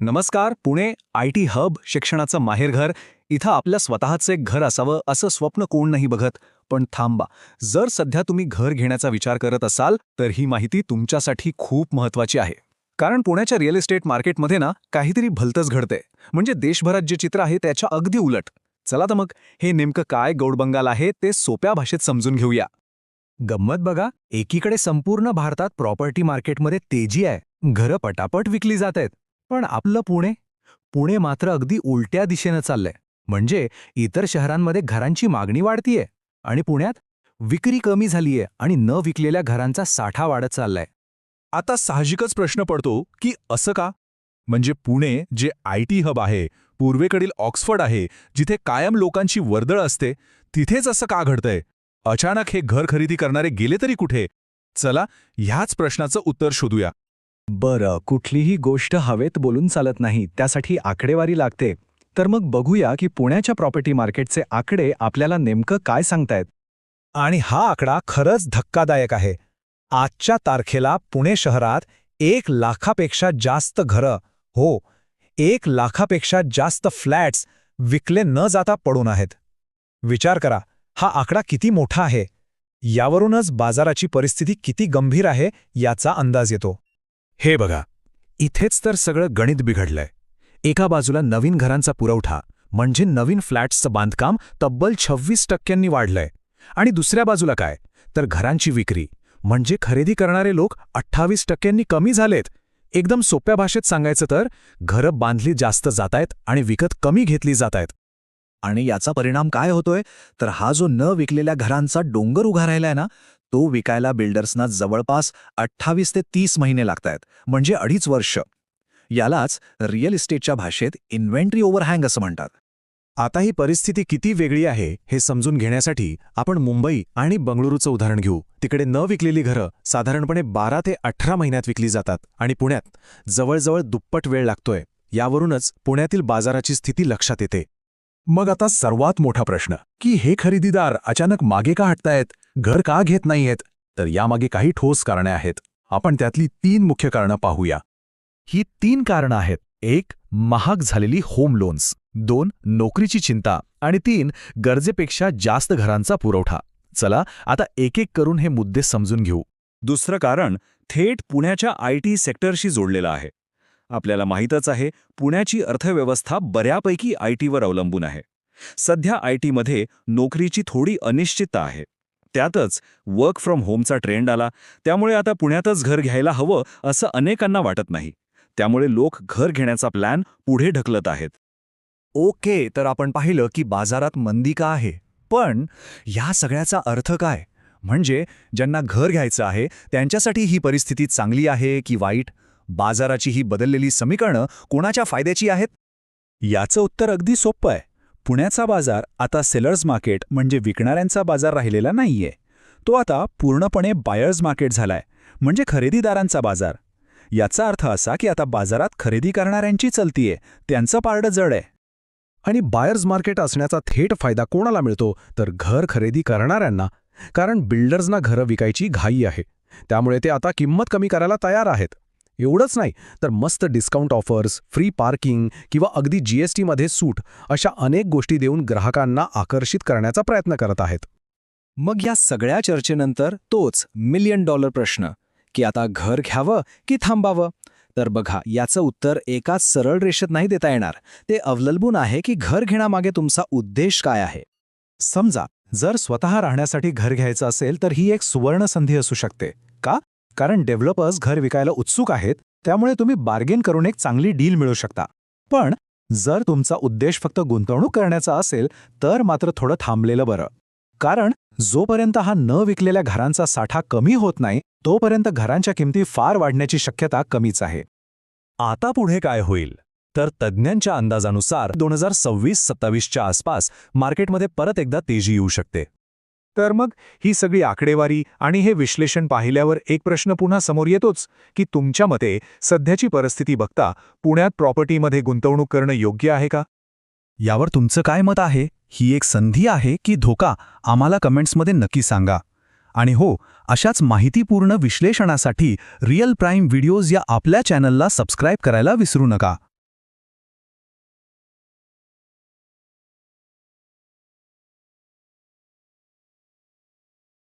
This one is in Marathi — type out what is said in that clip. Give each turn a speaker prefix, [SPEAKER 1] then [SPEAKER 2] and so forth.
[SPEAKER 1] नमस्कार पुणे आय टी हब शिक्षणाचं माहेरघर. इथं आपल्या स्वतःचं एक घर असावं असं स्वप्न कोण नाही बघत. पण थांबा जर सध्या तुम्ही घर घेण्याचा विचार करत असाल तर ही माहिती तुमच्यासाठी खूप महत्वाची आहे. कारण पुण्याच्या रिअल इस्टेट मार्केटमध्ये ना काहीतरी भलतंच घडतंय. म्हणजे देशभरात जे चित्र आहे त्याच्या अगदी उलट. चला तर मग हे नेमकं काय गौडबंगाल आहे ते सोप्या भाषेत समजून घेऊया. गंमत बघा एकीकडे संपूर्ण भारतात प्रॉपर्टी मार्केटमध्ये तेजी आहे. घरं पटापट विकली जात आहेत. पण आपलं पुणे? पुणे मात्र अगदी उलट्या दिशेनं चाललंय. म्हणजे इतर शहरांमध्ये घरांची मागणी वाढतीये आणि पुण्यात विक्री कमी झालीये आणि न विकलेल्या घरांचा साठा वाढत चाललाय.
[SPEAKER 2] आता साहजिकच प्रश्न पडतो की असं का? म्हणजे पुणे जे आय टी हब आहे पूर्वेकडील ऑक्सफर्ड आहे जिथे कायम लोकांची वर्दळ असते तिथेच असं का घडतंय? अचानक हे घर खरेदी करणारे गेले तरी कुठे? चला ह्याच प्रश्नाचं उत्तर शोधूया.
[SPEAKER 1] बरं कुठलीही गोष्ट हवेत बोलून चालत नाही त्यासाठी आकडेवारी लागते. तर मग बघूया की पुण्याच्या प्रॉपर्टी मार्केटचे आकडे आपल्याला नेमकं काय सांगतायत.
[SPEAKER 2] आणि हा आकडा खरंच धक्कादायक आहे. आजच्या तारखेला पुणे शहरात एक लाखापेक्षा जास्त घरं हो एक लाखापेक्षा जास्त फ्लॅट्स विकले न जाता पडून आहेत. विचार करा हा आकडा किती मोठा आहे? यावरूनच बाजाराची परिस्थिती किती गंभीर आहे याचा अंदाज येतो. हे बघा इथेच तर सगळं गणित बिघडलंय. एका बाजूला नवीन घरांचा पुरवठा म्हणजे नवीन फ्लॅट्सचं बांधकाम तब्बल छव्वीस टक्क्यांनी वाढलंय. आणि दुसऱ्या बाजूला काय? तर घरांची विक्री म्हणजे खरेदी करणारे लोक अठ्ठावीस टक्क्यांनी कमी झालेत. एकदम सोप्या भाषेत सांगायचं तर घरं बांधली जास्त जातायत आणि विकत कमी घेतली जातायत.
[SPEAKER 3] आणि याचा परिणाम काय होतोय? तर हा जो न विकलेल्या घरांचा डोंगर उभा राहिलाय ना तो विकायला बिल्डर्सना जवळपास अठ्ठावीस ते तीस महिने लागतायत म्हणजे अडीच वर्ष. यालाच रिअल इस्टेटच्या भाषेत इन्व्हेंटरी ओव्हरहँग असं म्हणतात.
[SPEAKER 2] आता ही परिस्थिती किती वेगळी आहे हे समजून घेण्यासाठी आपण मुंबई आणि बंगळुरूचं उदाहरण घेऊ. तिकडे न विकलेली घरं साधारणपणे बारा ते अठरा महिन्यात विकली जातात आणि पुण्यात जवळजवळ दुप्पट वेळ लागतोय. यावरूनच पुण्यातील बाजाराची स्थिती लक्षात येते. मग आता सर्वात मोठा प्रश्न की हे खरेदीदार अचानक मागे का हटतायत? घर का घेत नाहीयेत? तर यामागे काही ठोस कारणे आहेत. आपण त्यातली तीन मुख्य कारणं पाहूया. ही तीन कारणं आहेत. एक महाग झालेली होम लोन्स दोन नोकरीची चिंता. आणि तीन गरजेपेक्षा जास्त घरांचा पुरवठा. चला आता एक एक करून हे मुद्दे समजून घेऊ.
[SPEAKER 1] दुसरं कारण थेट पुण्याच्या आय टी सेक्टरशी जोडलेलं आहे. आपल्याला माहीतच आहे पुण्याची अर्थव्यवस्था बऱ्यापैकी आय टीवर अवलंबून आहे. सध्या आय टीमध्ये नोकरीची थोडी अनिश्चितता आहे. त्यातच वर्क फ्रॉम होमचा ट्रेंड आला. त्यामुळे आता पुण्यातच घर घ्यायला हवं असं अनेकांना वाटत नाही. त्यामुळे लोक घर घेण्याचा प्लॅन पुढे ढकलत आहेत.
[SPEAKER 3] ओके तर आपण पाहिलं की बाजारात मंदी का आहे? पण ह्या सगळ्याचा अर्थ काय? म्हणजे ज्यांना घर घ्यायचं आहे त्यांच्यासाठी ही परिस्थिती चांगली आहे की वाईट? बाजाराची ही बदललेली समीकरणं कोणाच्या फायद्याची आहेत?
[SPEAKER 2] याचं उत्तर अगदी सोपं आहे. पुण्याचा बाजार आता सेलर्स मार्केट म्हणजे विकणाऱ्यांचा बाजार राहिलेला नाहीये. तो आता पूर्णपणे बायर्स मार्केट झालाय म्हणजे खरेदीदारांचा बाजार. याचा अर्थ असा की आता बाजारात खरेदी करणाऱ्यांची चलतीये त्यांचं पारडं जड आहे. आणि बायर्स मार्केट असण्याचा थेट फायदा कोणाला मिळतो? तर घर खरेदी करणाऱ्यांना. कारण बिल्डर्सना घरं विकायची घाई आहे. त्यामुळे ते आता किंमत कमी करायला तयार आहेत. एवढंच नाही तर मस्त डिस्काउंट ऑफर्स फ्री पार्किंग किंवा अगदी जीएसटीमध्ये सूट अशा अनेक गोष्टी देऊन ग्राहकांना आकर्षित करण्याचा प्रयत्न करत आहेत.
[SPEAKER 1] मग या सगळ्या चर्चेनंतर तोच मिलियन डॉलर प्रश्न की आता घर घ्यावं की थांबावं? तर बघा याचं उत्तर एकाच सरळ रेषेत नाही देता येणार. ते अवलंबून आहे की घर घेण्यामागे तुमचा उद्देश काय आहे.
[SPEAKER 2] समजा जर स्वतः राहण्यासाठी घर घ्यायचं असेल तर ही एक सुवर्ण संधी असू शकते. का? कारण डेव्हलपर्स घर विकायला उत्सुक आहेत त्यामुळे तुम्ही बार्गेन करून एक चांगली डील मिळू शकता. पण जर तुमचा उद्देश फक्त गुंतवणूक करण्याचा असेल तर मात्र थोडं थांबलेलं बरं. कारण जोपर्यंत हा न विकलेल्या घरांचा साठा कमी होत नाही तोपर्यंत घरांच्या किमती फार वाढण्याची शक्यता कमीच आहे. आता पुढे काय होईल? तर तज्ज्ञांच्या अंदाजानुसार दोन हजार सव्वीस सत्तावीसच्या आसपास मार्केटमध्ये परत एकदा तेजी येऊ शकते. तर मग ही सगळी आकडेवारी आणि हे विश्लेषण पाहिल्यावर एक प्रश्न पुन्हा समोर येतोच की तुमच्या मते सध्याची परिस्थिती बघता पुण्यात प्रॉपर्टीमध्ये गुंतवणूक करणं योग्य आहे का?
[SPEAKER 3] यावर तुमचं काय मत आहे? ही एक संधी आहे की धोका? आम्हाला कमेंट्समध्ये नक्की सांगा. आणि हो अशाच माहितीपूर्ण विश्लेषणासाठी रिअल प्राईम व्हिडिओज या आपल्या चॅनलला सबस्क्राईब करायला विसरू नका.